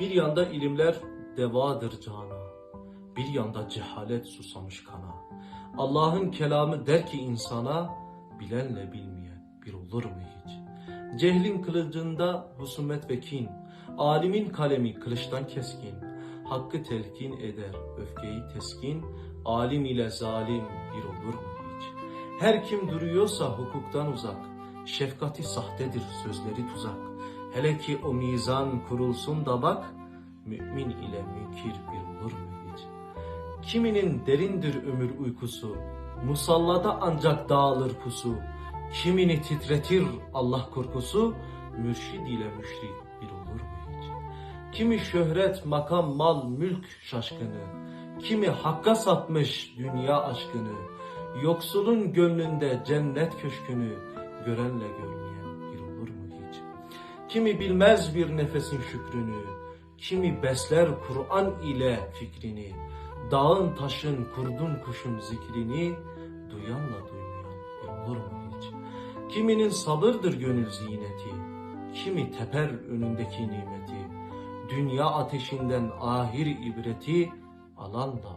Bir yanda ilimler devadır cana, bir yanda cehalet susamış kana. Allah'ın kelamı der ki insana, bilenle bilmeyen bir olur mu hiç? Cehlin kılıcında husumet ve kin, alimin kalemi kılıçtan keskin. Hakkı telkin eder, öfkeyi teskin, alim ile zalim bir olur mu hiç? Her kim duruyorsa hukuktan uzak, şefkati sahtedir sözleri tuzak. Hele ki o mizan kurulsun da bak, mümin ile münkir bir olur mu hiç? Kiminin derindir ömür uykusu, musallada ancak dağılır pusu. Kimini titretir Allah korkusu, mürşid ile müşrik bir olur mu hiç? Kimi şöhret, makam, mal, mülk şaşkını, kimi hakka satmış dünya aşkını, yoksulun gönlünde cennet köşkünü, görenle görmeyen Kimi bilmez bir nefesin şükrünü, kimi besler Kur'an ile fikrini, dağın taşın kurdun kuşun zikrini, duyanla duymayan olur mu hiç? Kiminin sabırdır gönül ziyneti, kimi teper önündeki nimeti, dünya ateşinden ahir ibreti, alan da